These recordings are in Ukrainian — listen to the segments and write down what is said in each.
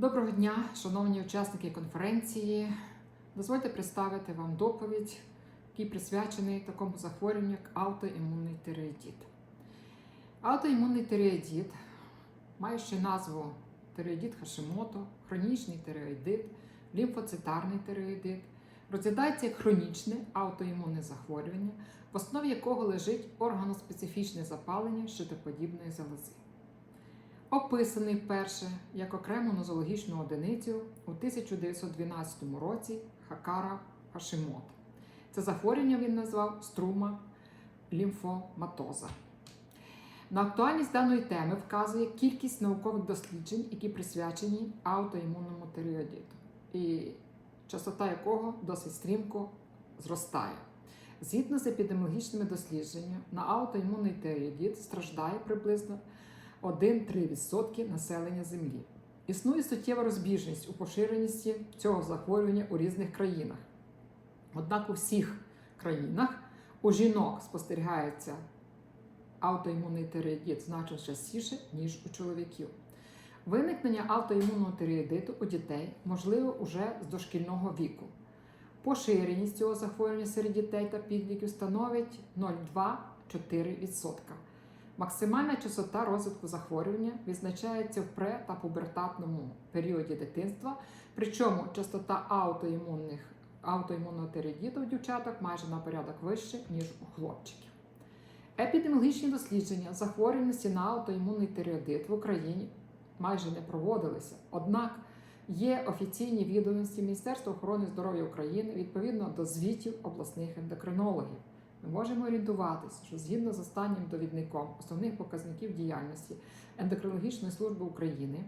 Доброго дня, шановні учасники конференції. Дозвольте представити вам доповідь, який присвячений такому захворюванню, як аутоімунний тиреоїдит. Аутоімунний тиреоїдит має ще назву тиреоїдит Хашимото, хронічний тиреоїдит, лімфоцитарний тиреоїдит. Розглядається як хронічне аутоімунне захворювання, в основі якого лежить органоспецифічне запалення щитоподібної залози. Описаний вперше як окрему нозологічну одиницю у 1912 році Хакара Хашимото. Це захворювання він назвав струма лімфоматоза. На актуальність даної теми вказує кількість наукових досліджень, які присвячені аутоімунному тиреоїдиту, і частота якого досить стрімко зростає. Згідно з епідеміологічними дослідженнями, на аутоімунний тиреоїдит страждає приблизно 1-3% населення Землі. Існує суттєва розбіжність у поширеності цього захворювання у різних країнах. Однак у всіх країнах у жінок спостерігається аутоімунний тиреоїдит значно частіше, ніж у чоловіків. Виникнення аутоімунного тиреоїдиту у дітей можливо уже з дошкільного віку. Поширеність цього захворювання серед дітей та підлітків становить 0,2-4%. Максимальна частота розвитку захворювання відзначається в пре та пубертатному періоді дитинства, причому частота аутоімунних аутоімунного тиреоїду у дівчаток майже на порядок вище, ніж у хлопчиків. Епідеміологічні дослідження захворюваності на аутоімунний тиреоїдит в Україні майже не проводилися. Однак є офіційні відомості Міністерства охорони здоров'я України відповідно до звітів обласних ендокринологів. Ми можемо орієнтуватися, що згідно з останнім довідником основних показників діяльності ендокринологічної служби України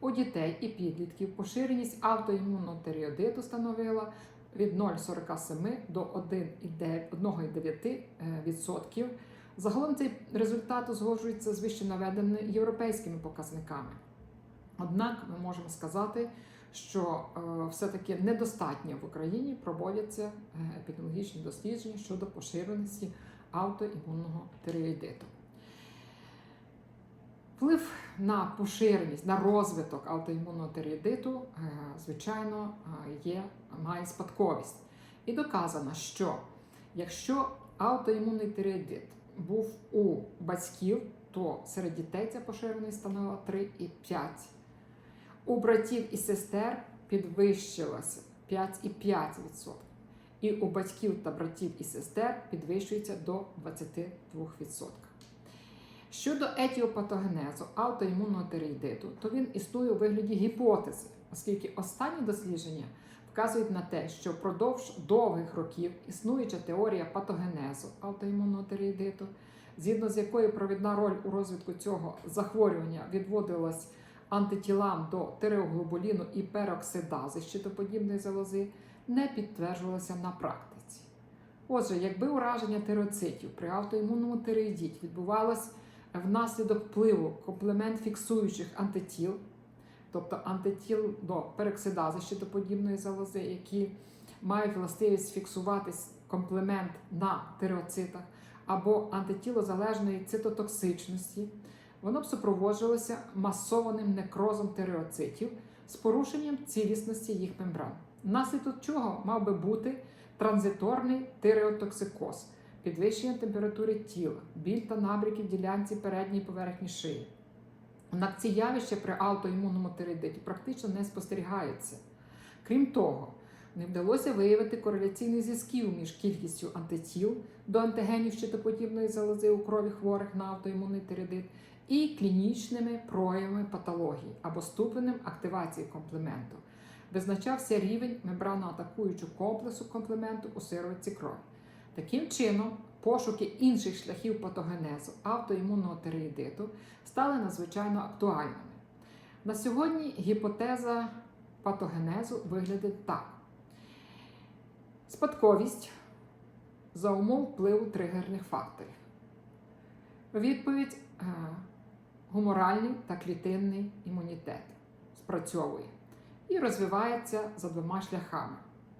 у дітей і підлітків поширеність автоімунного тиреоїдиту становила від 0,47 до 1,9%. Загалом цей результат узгоджується з вище наведеними європейськими показниками. Однак ми можемо сказати, що е, все-таки недостатньо в Україні проводяться е, епідеміологічні дослідження щодо поширеності аутоімунного тиреоїдиту. Вплив на поширеність, на розвиток аутоімунного тиреоїдиту, е, звичайно, є, має спадковість. І доказано, що якщо аутоімунний тиреоїдит був у батьків, то серед дітей ця поширеність становила 3,5. У братів і сестер підвищилося 5,5%. І у батьків та братів і сестер підвищується до 22%. Щодо етіопатогенезу аутоімунного тиреїдиту, то він існує у вигляді гіпотези, оскільки останні дослідження вказують на те, що впродовж довгих років існуюча теорія патогенезу аутоімунного тиреїдиту, згідно з якою провідна роль у розвитку цього захворювання відводилась антитілам до тиреоглобуліну і пероксидази щитоподібної залози, не підтверджувалася на практиці. Отже, якби ураження тиреоцитів при аутоімунному тиреїдіті відбувалось внаслідок впливу комплемент фіксуючих антитіл, тобто антитіл до пероксидази щитоподібної залози, які мають властивість фіксуватись комплемент на тиреоцитах, або антитілозалежної цитотоксичності, воно б супроводжувалося масованим некрозом тиреоцитів з порушенням цілісності їх мембран, внаслідок чого мав би бути транзиторний тиреотоксикоз, підвищення температури тіла, біль та набряки в ділянці передньої поверхні шиї. Однак ці явища при аутоімунному тиреїдиті практично не спостерігаються. Крім того, не вдалося виявити кореляційних зв'язків між кількістю антитіл до антигенів щитоподібної залози у крові хворих на аутоімунний тиреїдит і клінічними проявами патології або ступенем активації комплементу. Визначався рівень мембраноатакуючого комплексу комплементу у сироватці крові. Таким чином, пошуки інших шляхів патогенезу автоімунного тиреїдиту стали надзвичайно актуальними. На сьогодні гіпотеза патогенезу виглядить так: спадковість за умов впливу тригерних факторів. Відповідь е, гуморальний та клітинний імунітет спрацьовує і розвивається за двома шляхами: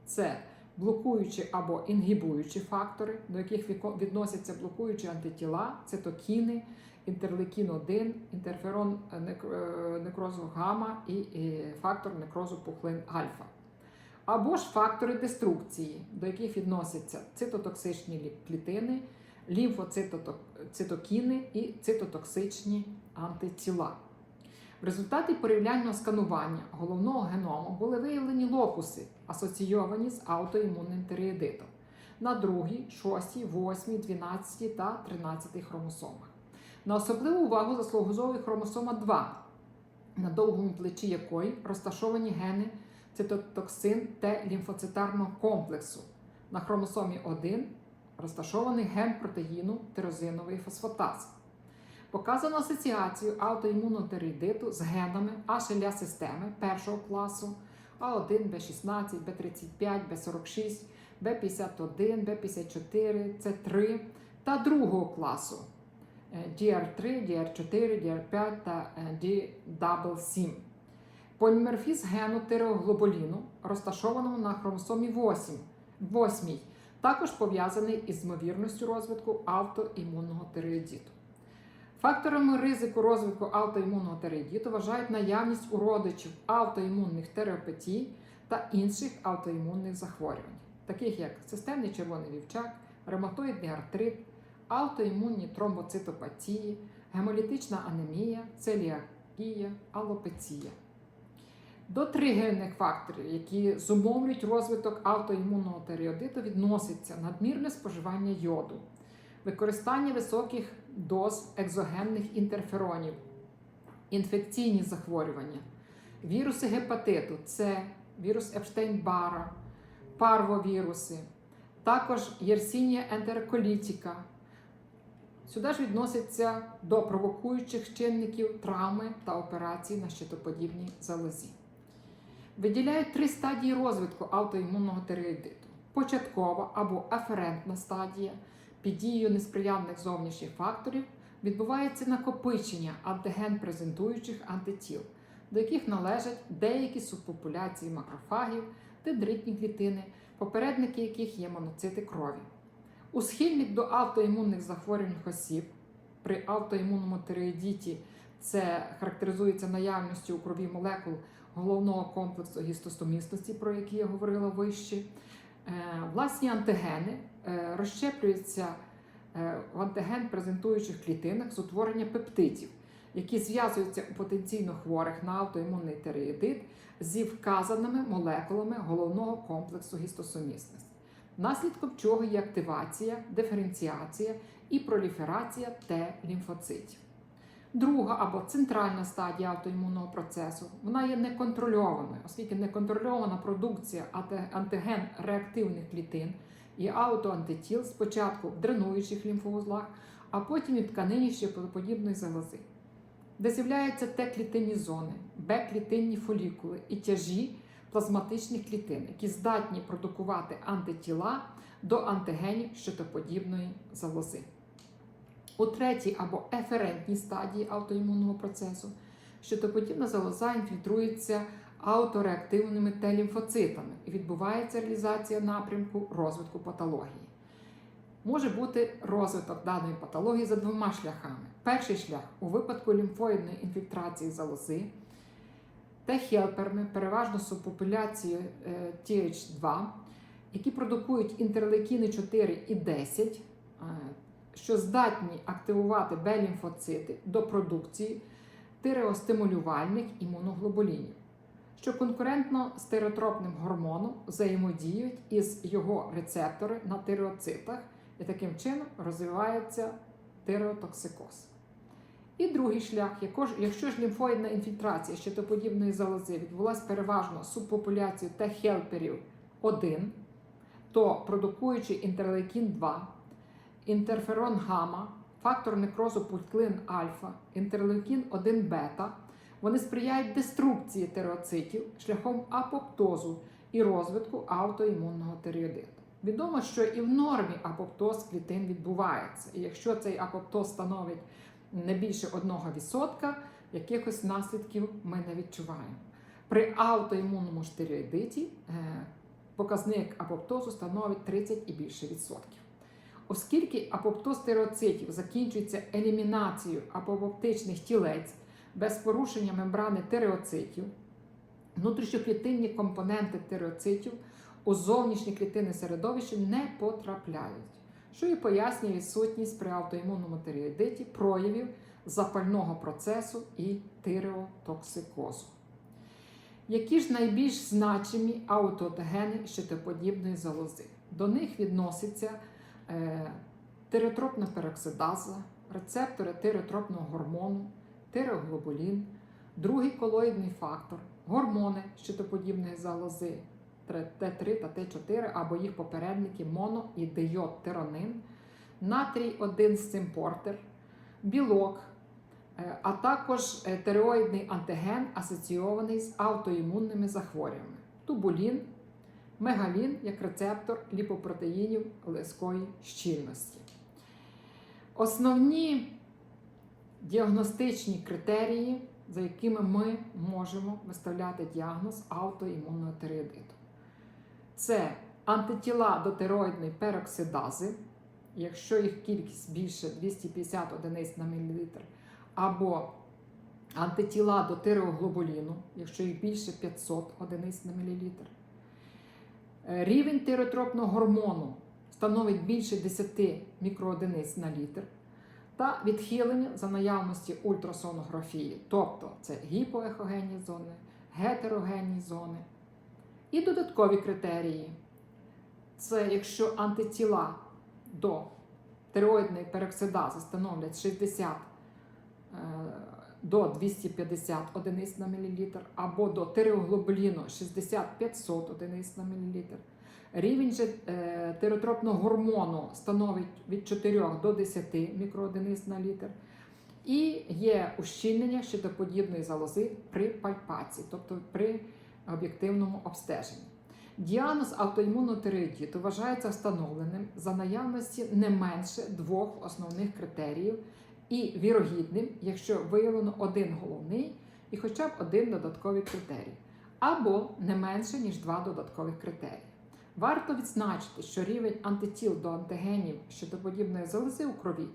це блокуючі або інгібуючі фактори, до яких відносяться блокуючі антитіла, цитокіни інтерлекін 1, інтерферон е, е, некрозу гамма і фактор некрозу пухлин альфа. Або ж фактори деструкції, до яких відносяться цитотоксичні лі- клітини, лімфоцитокіни і цитотоксичні антитіла. В результаті порівняльного сканування головного геному були виявлені локуси, асоційовані з аутоімунним тиреїдитом на 2, 6, 8, 12 та 13 хромосомах. На особливу увагу заслуговує хромосома 2, на довгому плечі якої розташовані гени цитотоксин Т лімфоцитарного комплексу. На хромосомі 1 розташований ген протеїну тирозинової фосфатази. Показано асоціацію аутоімунного з генами Ашеля системи першого класу А1, Б16, Б35, Б46, Б51, Б54, С3 та другого класу е, DR3, DR4, DR5 та е, D7. Полімерфіз гену тиреоглобуліну, розташованого на хромосомі 8, 8 також пов'язаний із ймовірністю розвитку аутоімунного тиреїдіту. Факторами ризику розвитку аутоімунного тиреїдіту вважають наявність у родичів аутоімунних тереопатій та інших аутоімунних захворювань, таких як системний червоний вівчак, ревматоїдний артрит, аутоімунні тромбоцитопатії, гемолітична анемія, целіакія, алопеція. До тригерних факторів, які зумовлюють розвиток аутоімунного тиреодиту, відноситься надмірне споживання йоду, використання високих доз екзогенних інтерферонів, інфекційні захворювання, віруси гепатиту, С, вірус Епштейн-Бара, парвовіруси, також єрсінія ентероколітіка. Сюди ж відноситься до провокуючих чинників травми та операцій на щитоподібній залозі. Виділяють три стадії розвитку аутоімунного тиреїдиту: початкова або аферентна стадія, під дією несприятних зовнішніх факторів відбувається накопичення антиген-презентуючих антитіл, до яких належать деякі субпопуляції макрофагів, дендритні клітини, попередники яких є моноцити крові. У схильних до автоімунних захворювань осіб при автоімунному тиреїдіті це характеризується наявністю у крові молекул головного комплексу гістостомісності, про які я говорила вище. Е, Власні антигени е, розщеплюються е, в антиген презентуючих клітинах з утворення пептидів, які зв'язуються у потенційно хворих на автоімунний тиреїдит зі вказаними молекулами головного комплексу гістосумісності, наслідком чого є активація, диференціація і проліферація Т-лімфоцитів. Друга або центральна стадія автоімунного процесу вона є неконтрольованою, оскільки неконтрольована продукція антиген-реактивних клітин і аутоантитіл спочатку в дренуючих лімфоузлах, а потім і в тканині щеподобної залози, де з'являються Т-клітинні зони, Б-клітинні фолікули і тяжі плазматичних клітин, які здатні продукувати антитіла до антигенів щитоподібної залози. У третій або еферентній стадії аутоімунного процесу щитоподібна залоза інфільтрується аутореактивними Т-лімфоцитами і відбувається реалізація напрямку розвитку патології. Може бути розвиток даної патології за двома шляхами. Перший шлях у випадку лімфоїдної інфільтрації залози Т-хелперами, переважно субпопуляцією е, TH2, які продукують інтерлейкіни 4 і 10, е, що здатні активувати Б-лімфоцити до продукції тиреостимулювальних імуноглобулінів, що конкурентно з тиреотропним гормоном взаємодіють із його рецептори на тиреоцитах і таким чином розвивається тиреотоксикоз. І другий шлях, якщо ж лімфоїдна інфільтрація щитоподібної залози відбулася переважно субпопуляцією Т-хелперів 1, то продукуючи інтерлейкін 2, інтерферон гамма, фактор некрозу пультлин альфа, інтерлейкін 1 бета, вони сприяють деструкції тиреоцитів шляхом апоптозу і розвитку аутоімунного тиреоїдиту. Відомо, що і в нормі апоптоз клітин відбувається, і якщо цей апоптоз становить не більше 1%, якихось наслідків ми не відчуваємо. При аутоімунному ж е, показник апоптозу становить 30 і більше відсотків. Оскільки апоптоз тиреоцитів закінчується елімінацією апоптичних тілець без порушення мембрани тиреоцитів, внутрішньоклітинні компоненти тиреоцитів у зовнішнє клітинне середовище не потрапляють, що і пояснює відсутність при автоімунному тиреоїдиті проявів запального процесу і тиреотоксикозу. Які ж найбільш значимі аутотогени щитоподібної залози? До них відноситься е, тиреотропна пероксидаза, рецептори тиреотропного гормону, тиреоглобулін, другий колоїдний фактор, гормони щитоподібної залози Т3 та Т4 або їх попередники моно і дийодтиронин, натрій 1 симпортер, білок, е, а також тиреоїдний антиген, асоційований з аутоімунними захворюваннями, тубулін, мегалін як рецептор ліпопротеїнів лискої щільності. Основні діагностичні критерії, за якими ми можемо виставляти діагноз аутоімунного тиреоїдиту. Це антитіла до тироїдної пероксидази, якщо їх кількість більше 250 одиниць на мілілітр, або антитіла до тиреоглобуліну, якщо їх більше 500 одиниць на мілілітр. Е, Рівень тиротропного гормону становить більше 10 мікроодиниць на літр, та відхилення за наявності ультрасонографії, тобто це гіпоехогенні зони, гетерогенні зони. І додаткові критерії. Це якщо антитіла до тиреоїдної пероксидази становлять 60 е, до 250 одиниць на мілілітр, або до тиреоглобуліну 60-500 одиниць на мілілітр. Рівень же е, тиротропного гормону становить від 4 до 10 мікроодиниць на літр. І є ущільнення щитоподібної залози при пальпації, тобто при об'єктивному обстеженні. Діагноз автоімунного вважається встановленим за наявності не менше двох основних критеріїв і вірогідним, якщо виявлено один головний і хоча б один додатковий критерій, або не менше, ніж два додаткових критерії. Варто відзначити, що рівень антитіл до антигенів щитоподібної залози у крові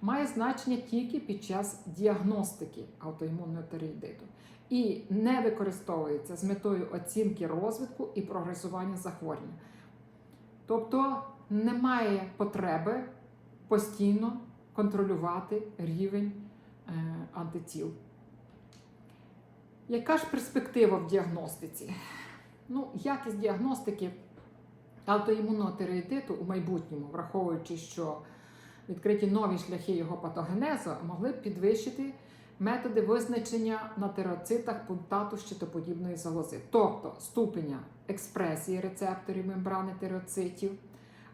має значення тільки під час діагностики автоімунного тиреоїдиту і не використовується з метою оцінки розвитку і прогресування захворювання. Тобто немає потреби постійно контролювати рівень е, антитіл. Яка ж перспектива в діагностиці? Ну, якість діагностики автоімунного тиреоїдиту у майбутньому, враховуючи, що відкриті нові шляхи його патогенезу, могли б підвищити методи визначення на тиреоцитах пунктату щитоподібної залози, тобто ступеня експресії рецепторів мембрани тиреоцитів,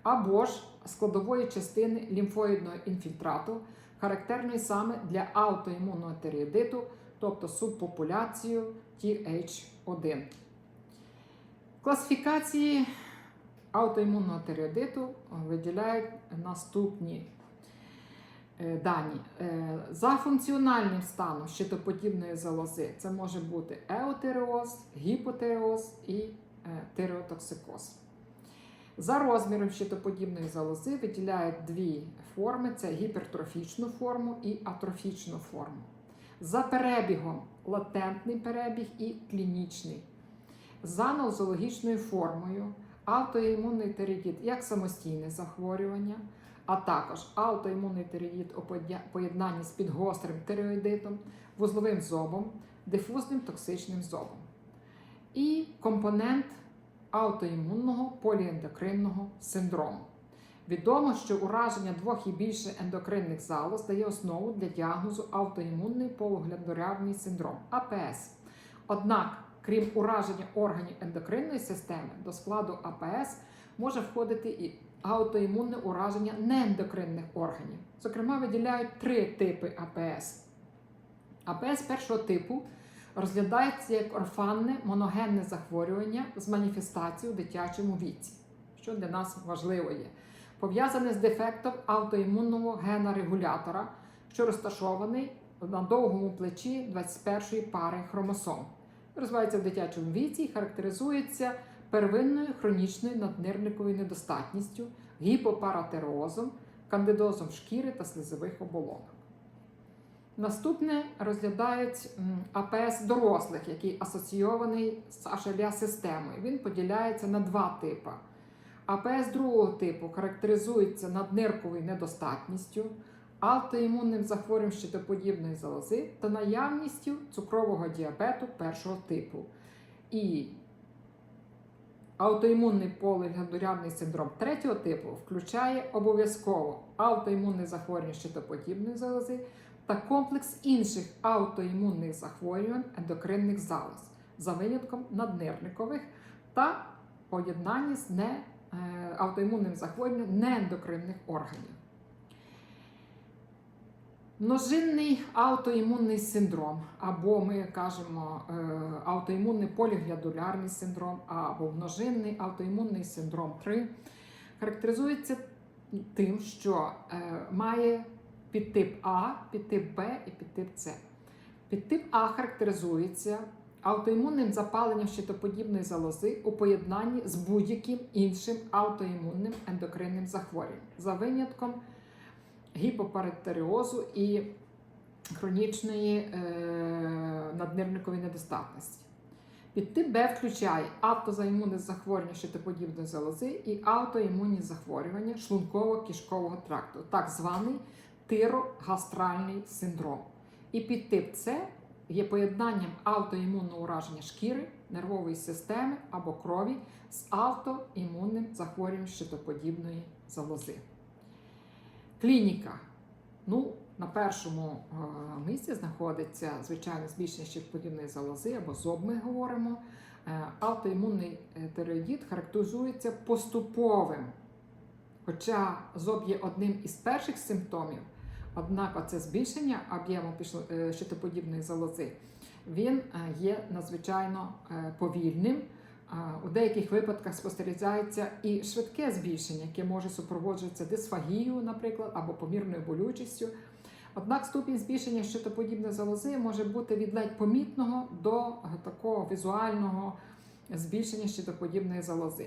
або ж складової частини лімфоїдного інфільтрату, характерної саме для аутоімунного тиреоїдиту, тобто субпопуляцію TH1. Класифікації аутоімунного тиреоїдиту виділяють наступні е, дані. Е, За функціональним станом щитоподібної залози це може бути еотиреоз, гіпотиреоз і е, тиреотоксикоз. За розміром щитоподібної залози виділяють дві форми: це гіпертрофічну форму і атрофічну форму. За перебігом латентний перебіг і клінічний. За нозологічною формою автоімунний тиреїдит як самостійне захворювання, а також автоімунний тиреїд у поєднанні з підгострим тиреоїдитом, вузловим зобом, дифузним токсичним зобом. І компонент аутоімунного поліендокринного синдрому. Відомо, що ураження двох і більше ендокринних залоз дає основу для діагнозу автоімунний полуглядорявний синдром АПС. Однак, крім ураження органів ендокринної системи, до складу АПС може входити і аутоімунне ураження неендокринних органів. Зокрема, виділяють три типи АПС. АПС першого типу розглядається як орфанне моногенне захворювання з маніфестацією у дитячому віці, що для нас важливо є. Пов'язане з дефектом аутоімунного гена регулятора, що розташований на довгому плечі 21-ї пари хромосом. Розвивається в дитячому віці і характеризується первинною хронічною наднирниковою недостатністю, гіпопаратереозом, кандидозом шкіри та слизових оболонок. Наступне розглядають АПС дорослих, який асоційований з HLA системою. Він поділяється на два типи. АПС другого типу характеризується наднирковою недостатністю, аутоімунним захворюванням щитоподібної залози та наявністю цукрового діабету першого типу. І аутоімунний полігендурярний синдром третього типу включає обов'язково аутоімунне захворювання щитоподібної залози та комплекс інших аутоімунних захворювань ендокринних залоз за винятком наднирникових та поєднанні з не, е, аутоімунним захворюванням неендокринних органів. Множинний аутоімунний синдром, або ми кажемо е, аутоімунний поліглядулярний синдром, або множинний аутоімунний синдром 3, характеризується тим, що е, має підтип А, підтип Б і підтип С. Підтип А характеризується аутоімунним запаленням щитоподібної залози у поєднанні з будь-яким іншим аутоімунним ендокринним захворюванням за винятком гіпопаратеріозу і хронічної е, наднирникової недостатності. Підтип Б включає автозаімунне захворювання щитоподібної залози і аутоімунні захворювання шлунково-кишкового тракту, так званий тирогастральний синдром. І підтип С є поєднанням аутоімунного ураження шкіри, нервової системи або крові з автоімунним захворюванням щитоподібної залози. Клініка. Ну, на першому е, місці знаходиться звичайно збільшення щитоподібної залози або зоб, ми говоримо. Е, Аутоімунний е, характеризується поступовим. Хоча зоб є одним із перших симптомів, однак оце збільшення об'єму е, щитоподібної залози він е, є надзвичайно е, повільним. У деяких випадках спостерігається і швидке збільшення, яке може супроводжуватися дисфагією, наприклад, або помірною болючістю. Однак ступінь збільшення щитоподібної залози може бути від ледь помітного до такого візуального збільшення щитоподібної залози.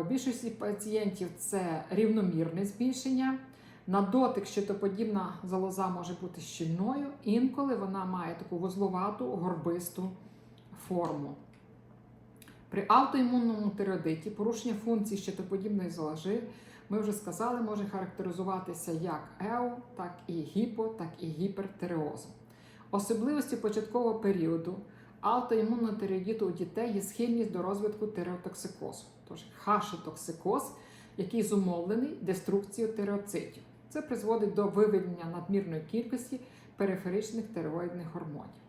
У більшості пацієнтів це рівномірне збільшення. На дотик щитоподібна залоза може бути щільною, інколи вона має таку вузловату, горбисту форму. При аутоімунному тиреодиті порушення функції щитоподібної залози, ми вже сказали, може характеризуватися як еу, так і гіпо, так і гіпертиреозом. Особливості початкового періоду аутоімунного тиреодіту у дітей є схильність до розвитку тиреотоксикозу, тож хашитоксикоз, який зумовлений деструкцією тиреоцитів. Це призводить до виведення надмірної кількості периферичних тиреоїдних гормонів.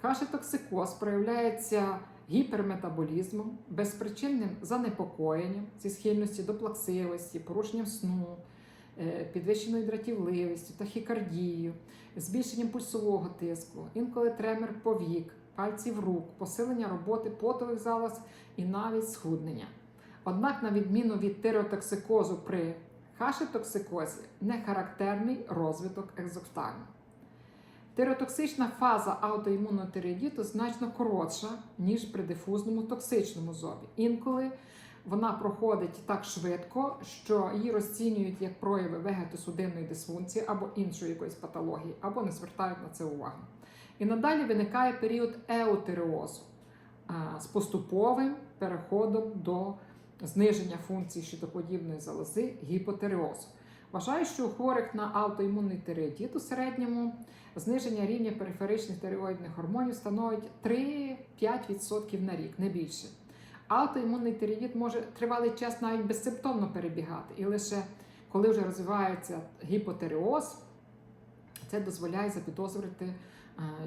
Хашитоксикоз проявляється гіперметаболізмом, безпричинним занепокоєнням зі схильності до плаксивості, порушенням сну, е, підвищеною дратівливістю, тахікардією, збільшенням пульсового тиску, інколи тремор повік, пальців рук, посилення роботи потових залоз і навіть схуднення. Однак, на відміну від тиреотоксикозу при хашитоксикозі, не характерний розвиток екзофтальну. Тиреотоксична фаза аутоімунного тиреоїдіту значно коротша, ніж при дифузному токсичному зобі. Інколи вона проходить так швидко, що її розцінюють як прояви вегетосудинної дисфункції або іншої якоїсь патології, або не звертають на це увагу. І надалі виникає період еутиреозу з поступовим переходом до зниження функції щитоподібної залози гіпотиреозу. Вважаю, що у хворих на аутоімунний тиреоїдит у середньому зниження рівня периферичних тиреоїдних гормонів становить 3-5% на рік, не більше. Аутоімунний тиреоїд може тривалий час навіть безсимптомно перебігати, і лише коли вже розвивається гіпотиреоз, це дозволяє запідозрити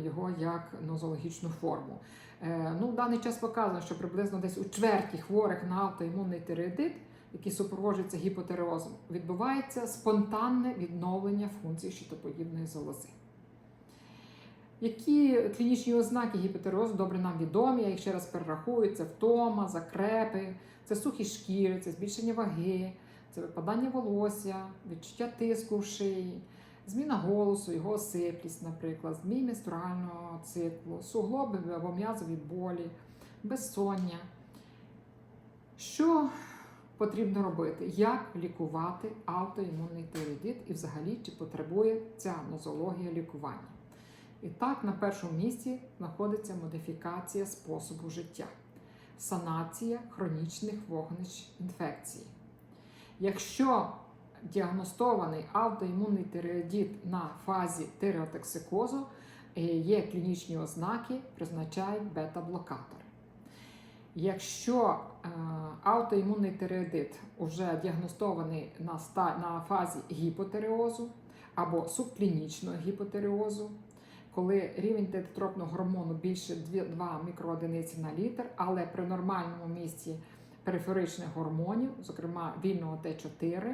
його як нозологічну форму. Е, Ну, в даний час показано, що приблизно десь у чверті хворих на аутоімунний тиреоїдит, який супроводжується гіпотиреозом, відбувається спонтанне відновлення функцій щитоподібної залози. Які клінічні ознаки гіпотиреозу добре нам відомі, я їх ще раз перерахую: це втома, закрепи, це сухі шкіри, це збільшення ваги, це випадання волосся, відчуття тиску в шиї, зміна голосу, його осиплість, наприклад, змій менструального циклу, суглоби або м'язові болі, безсоння. Що потрібно робити? Як лікувати аутоімунний тиреоїдит і взагалі чи потребує ця нозологія лікування? І так, на першому місці знаходиться модифікація способу життя, санація хронічних вогнищ інфекції. Якщо діагностований аутоімунний тиреоїдит на фазі тиреотоксикозу, е, є клінічні ознаки, призначають бета-блокатори. Якщо е, аутоімунний тиреоїдит вже діагностований на, на фазі гіпотереозу або субклінічного гіпотереозу, коли рівень тетропного гормону більше 2 мікроодиниці на літр, але при нормальному місці периферичних гормонів, зокрема вільного Т4,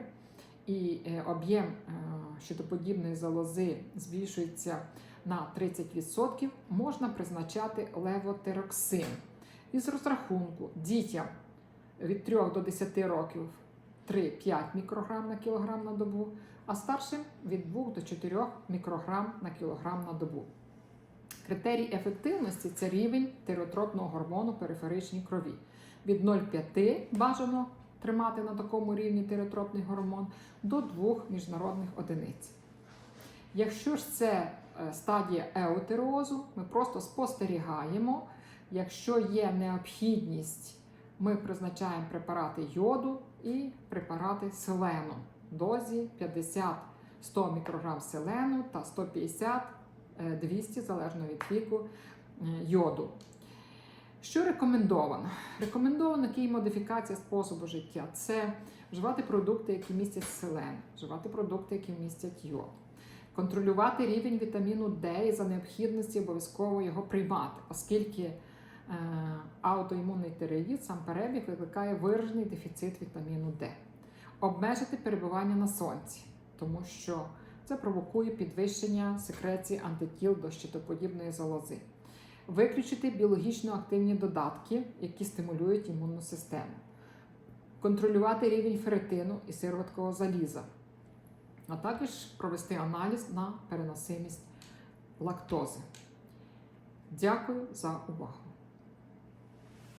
і е, об'єм е, щитоподібної залози збільшується на 30%, можна призначати левотероксин. Із розрахунку дітям від 3 до 10 років 3-5 мікрограм на кілограм на добу, а старшим від 2 до 4 мікрограм на кілограм на добу. Критерій ефективності це рівень тиреотропного гормону периферичній крові. Від 0,5 бажано тримати на такому рівні тиреотропний гормон до 2 міжнародних одиниць. Якщо ж це е, стадія еутерозу, ми просто спостерігаємо. Якщо є необхідність, ми призначаємо препарати йоду і препарати селену в дозі 50-100 мікрограм селену та 150-200 залежно від віку е, йоду. Що рекомендовано? Рекомендовано якій модифікація способу життя це вживати продукти, які містять селен, вживати продукти, які містять йод, контролювати рівень вітаміну Д і за необхідності обов'язково його приймати, оскільки е, аутоімунний тиреїд, сам перебіг викликає виражений дефіцит вітаміну Д, обмежити перебування на сонці, тому що це провокує підвищення секреції антитіл до щитоподібної залози. Виключити біологічно активні додатки, які стимулюють імунну систему, контролювати рівень феретину і сироваткового заліза, а також провести аналіз на переносимість лактози. Дякую за увагу!